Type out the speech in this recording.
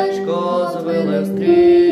Сонечко звили стрій.